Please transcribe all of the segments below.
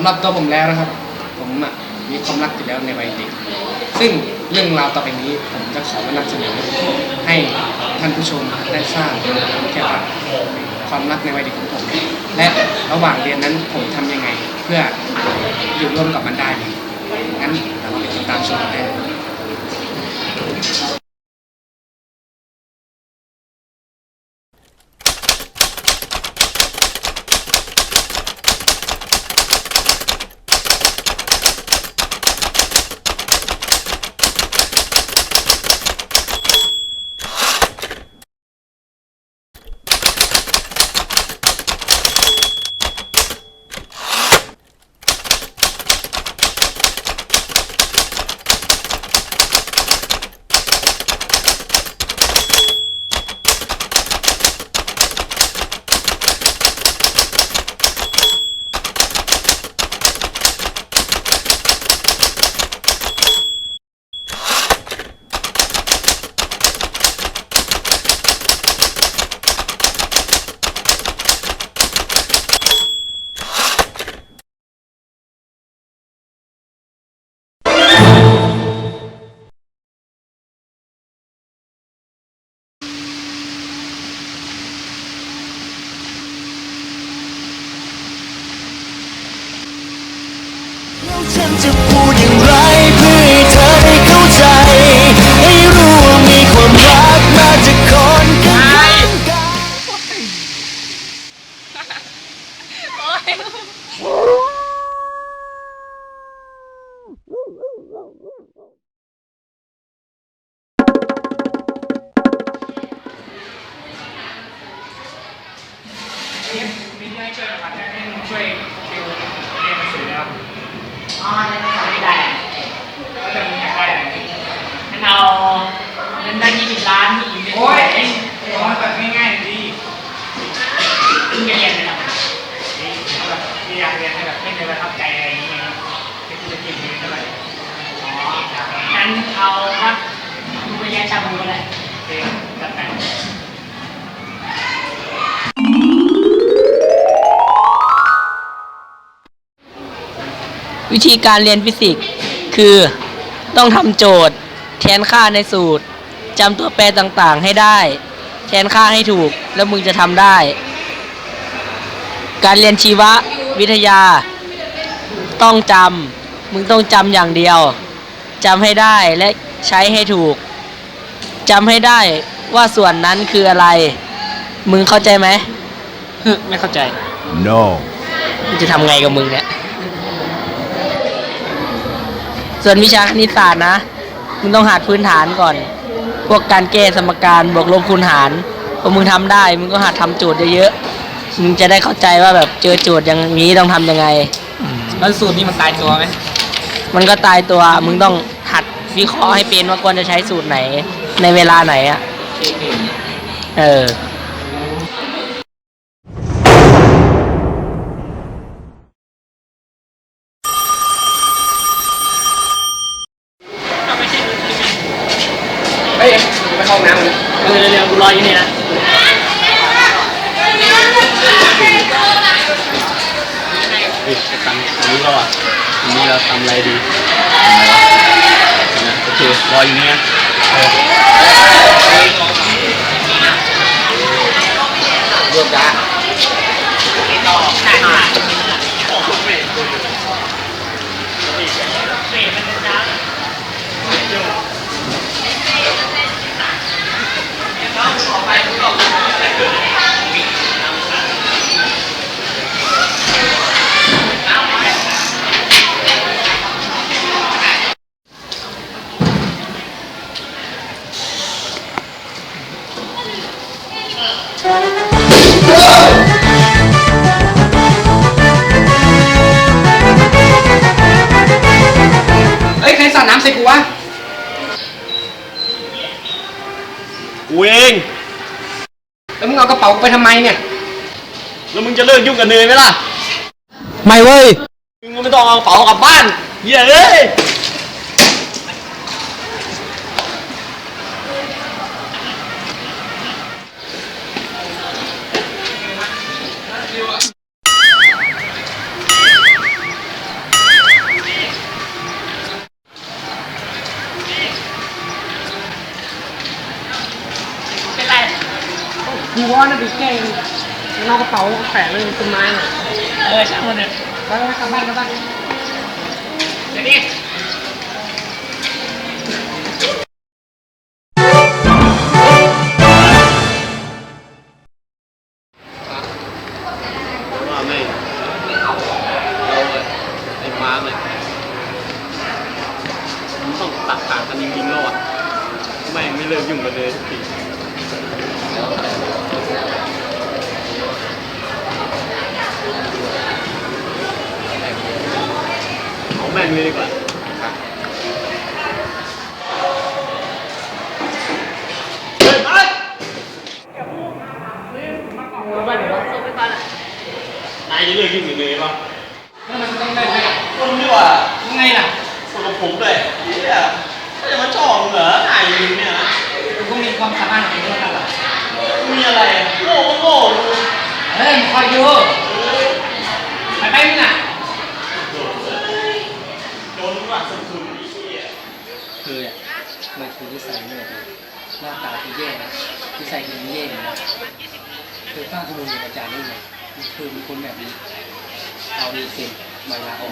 ำหรับตัวผมแล้วนะครับ ผมอะมีความรักอยู่แล้วในวัยเด็ก ซึ่งเรื่องราวต่อไปนี้ผมจะขอมานำเสนอให้ท่านผู้ชมได้ทราบเกี่ยวกับความรักในวัยเด็กของผม และระหว่างเรียนนั้นผมทำยังไง เพื่ออยู่ร่วมกับมันได้งั้นเราไปติดตามชมกันได้ วิธีการเรียนฟิสิกส์คือต้องทำโจทย์ แทนค่าในสูตรจำตัวแปรต่างๆให้ได้ แทนค่าให้ถูกแล้วมึงจะทำได้ การเรียนชีววิทยา ต้องจำมึงต้องจำอย่างเดียวจำให้ได้และใช้ให้ถูกจำให้ได้ว่าส่วนนั้นคืออะไร มึงเข้าใจไหมไม่เข้าใจ No. มึงจะทำไงกับมึงเนี่ย ส่วนวิชาคณิตศาสตร์นะมึงต้องหัดพื้นฐานก่อน พวกการแก้สมการบวกลบคูณหารพอมึงทำได้ มึงก็หัดทำโจทย์เยอะๆมึงจะได้เข้าใจว่าแบบเจอโจทย์อย่างนี้ต้องทำยังไงแล้วสูตรนี้มันตายตัวไหมมันก็ตายตัว มึงต้องหัดวิเคราะห์ให้เป็นว่าควรจะใช้สูตรไหน ในเวลาไหนอะเออ เฮ้ยไปเข้า ห้องน้ำเลยเออเร็วๆกูรออยู่นี่นะเฮ้ยจะทำอันนี้ก็อะอันนี้เราทำอะไรดีนะโอเครออยู่นี่นะเออรวมจ้าเแล้วมึงเอากระเป๋ากูไปทำไมเนี่ย แล้วมึงจะเลิกยุ่งกับเนยไหมล่ะ ไม่เว้ย มึงก็ไม่ต้องเอากระเป๋ากลับบ้านเหี้ยเอ้ย เออช่าง แล้วมันต้องได้ไหมล่ะคนดีกว่ายังไงล่ะสกปรกด้วยเนี่ยถ้าจะมาชอบมึงเหรอถ่ายมึงเนี่ยนะคุณก็มีความสามารถของคุณแล้วกันล่ะมีอะไรอะโง่ก็โง่ดูเฮ้ยคอยดูไปไปมึงอะโดนหลักสุดๆไอ้เหี้ยคืออะมันคือนิสัยเนี่ยนะหน้าตาคือแย่นะนิสัยคือแย่นะคือป้าขโมยเงินอาจารย์ได้ไงคือมีคนแบบนี้เอาดีเซ็น ใบลาออก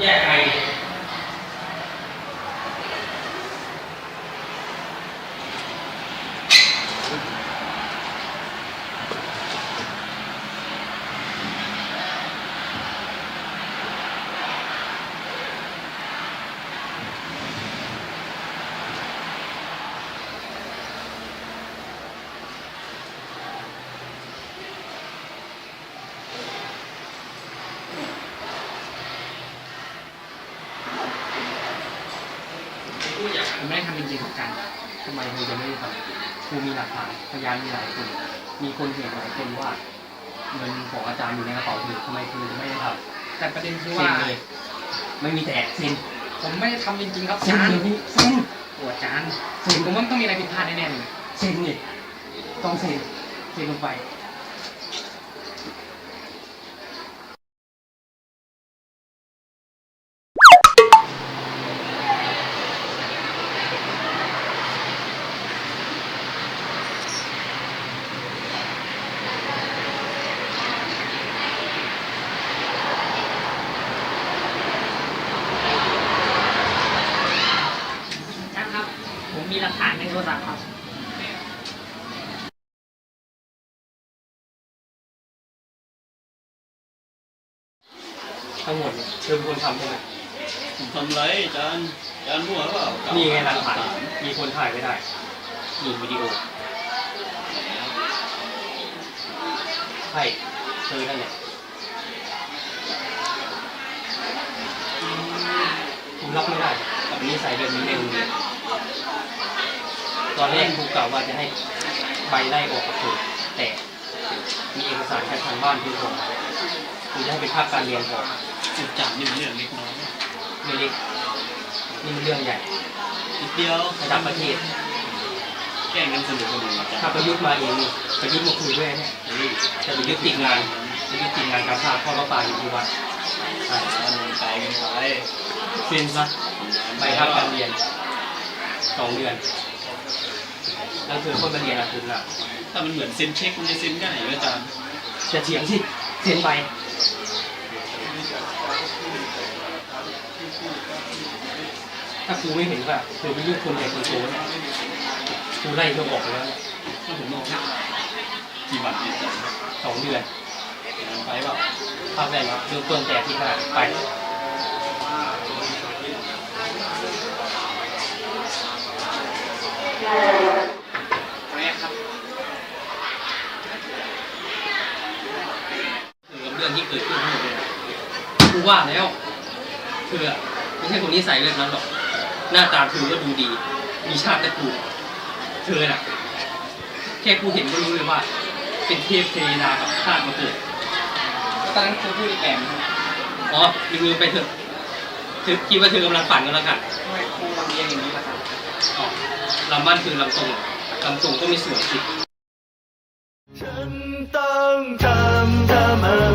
แยกใคร ผมไม่ได้ทำจริงๆของ กันทำไมเธอจะไม่ได้ทำครูมีหลักฐานพยานมีหลายคนมีคนเห็นหลายคนว่าเงินของอาจารย์อยู่ในกระเป๋าเธอทำไมเธอจะไม่ได้ทำแต่ประเด็นคือว่าเลยไม่มีแต่เซ็นผมไม่ได้ทำจริงๆครับอาเซ็นจารเลย์ยเซ็น โอ้อาจารย์เซ็น ผมว่ามันต้องมีอะไรผิดพลาดแน่ๆเลยเซ็นนี่ต้องเซ็นเซ็นลงไป ช่างครับ ผมมีหลักฐานในโทรศัพท์ครับ ทั้ง หมดเนี่ยเธอเป็นคนทำใช่ไหมผมทำไรจานจานมั่วเปล่านี่ไงหลักฐานมีคนถ่ายไว้ได้มีวิดีโอใช่เธอนั่นแหละผมรับไม่ได้กับนิสัยแบบนี้ในโรงเรียนตอนแรกครูกล่าวว่าจะให้ใบไล่ออกกับเธอแต่มีเอกสารจากทางบ้านที่ส่งมาครูจะให้ไปภาคการเรียนก่อน จุดจับนี่มันเรื่องเล็กน้อยไม่เล็กนี่มันเรื่องใหญ่นิดเดียวระดับประเทศแกล้งกันสนุกกันดีอาจารถ้าย์ประยุทธ์มาเองนี่ประยุทธ์มาคุยด้วยเนี่ยเฮ้ยจะประยุทธ์ติดงานประยุทธ์ติดงานการพาพ่อพระป่าอยู่ที่วัดอะอันนี้ไกลกันไปเซ็นซะใบพักการเรียนสองเดือนแล้วเธอคนมาเรียนอะคุณล่ะถ้ามันเหมือนเซ็นเช็คมันจะเซ็นง่ายอยู่อาจารย์จะเถียงสิเซ็นไป ถ้าครูไม่เห็นว่าเธอเป็นลูกคนใหญ่คนโตเนี่ยครูไล่เธอออกไปแล้วเนี่ยถ้าผมบอกกี่บาทเนี่ยสองเดือนไปเปล่าภาพได้แล้วเริ่มต้นแต่ที่หน้าไปครับเกี่ยวกับเรื่องที่เกิดขึ้นทั้งหมดเลยกูว่าแล้วเธออะไม่ใช่คนนิสัยเรื่องนั้นหรอก หน้าตาเธอก็ดูดี มีชาติตระกูลเธอน่ะ แค่กูเห็นก็รู้เลยว่า เป็นเทพเทวดากับชาติมาเกิดตอนนั้นครูพูดแอบนะอ๋อลืมๆไปเถอะเธอคิดว่าเธอกำลังฝันกันแล้วกันทำไมครูลำเอียงอย่างนี้ล่ะครับอ๋อลำบ้านคือลำตรงลำตรงก็มีส่วนสิฉันต้องทำทำอะไร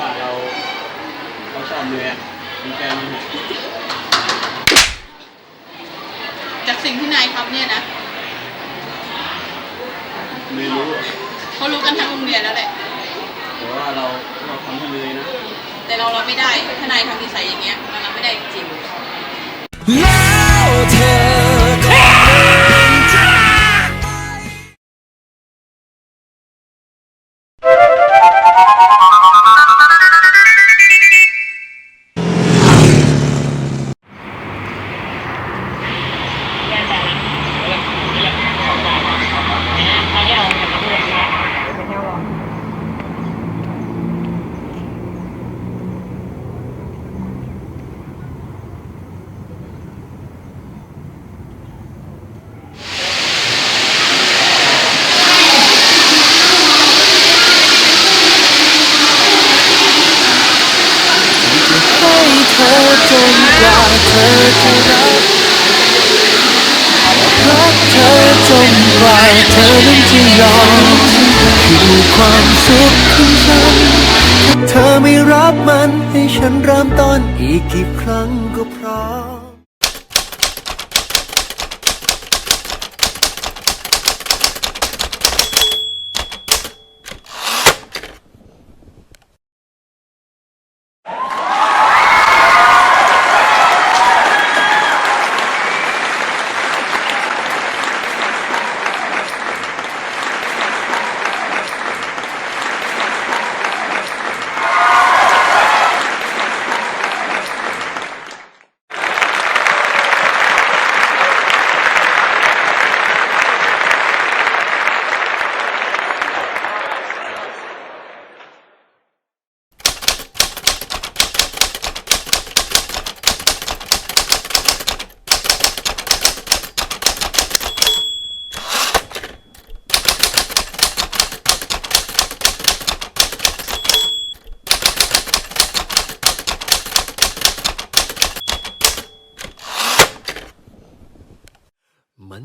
ว่าเราเราชอบเลยอะมีแฟนมีเหตุจากสิ่งที่นายทำเนี่ยนะไม่รู้อะเขารู้กันทั้งโรงเรียนแล้วแหละแต่ว่าเราเราทำให้เลยนะ แต่เรารับไม่ได้ถ้านายทำนิสัยอย่างเงี้ยเรารับไม่ได้จริงแล้ ฉันเริ่มต้นอีกกี่ครั้งก็พร้อม มัน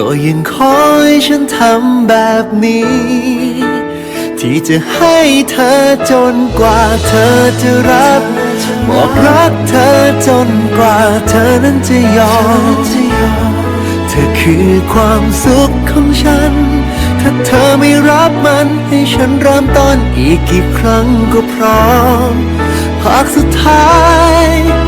ก็ยังคอยฉันทำแบบนี้ ที่จะให้เธอจนกว่าเธอจะรับบอกรักเธอจนกว่าเธอนั้นจะยอม เธอคือความสุขของฉัน ถ้าเธอไม่รับมันให้ฉันเริ่มต้นอีกกี่ครั้งก็พร้อมหากสุดท้าย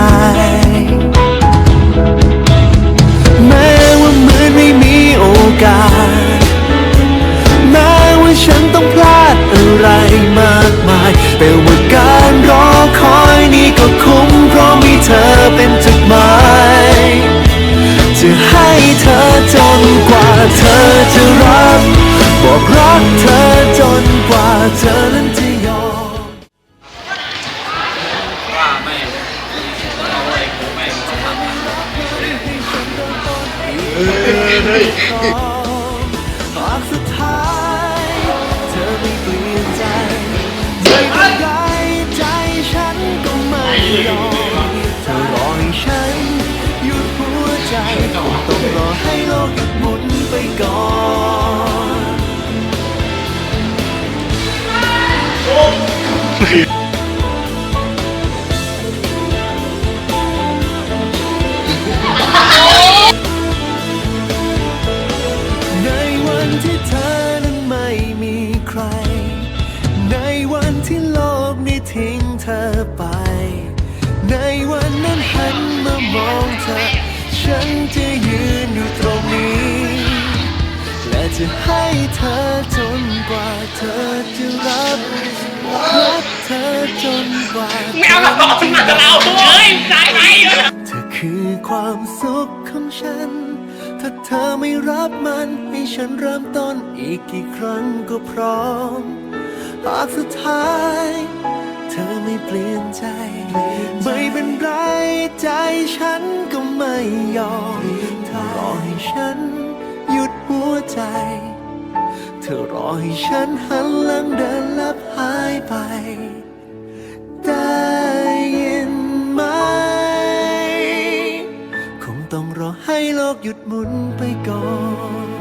้ ต้องพลาดอะไรมากมายแต่ว่าการรอคอยนี้ก็คุ้มเพราะมีเธอเป็นจุดหมายจะให้เธอจนกว่าเธอจะรับบอก ในวันที่เธอนั้นไม่มีใคร ในวันที่โลกนี้ทิ้งเธอไป ในวันนั้นหันมามองเธอ ฉันจะยืนอยู่ตรงนี้ และจะให้เธอจนกว่าเธอจะรับ ไม่เอามาบอกมันจะเราเฮ้ยได้ไหมเธอคือความสุขของฉัน ถ้าเธอไม่รับมันให้ฉันเริ่มต้นอีกกี่ครั้งก็พร้อม หากสุดท้าย เธอไม่เปลี่ยนใจ ไม่เป็นไรใจฉันก็ไม่ยอมเธอรอให้ฉันหยุดหัวใจ เธอรอให้ฉันหันหลังเดินลับหายไป ได้ยินไหม คงต้องรอให้โลกหยุดหมุนไปก่อน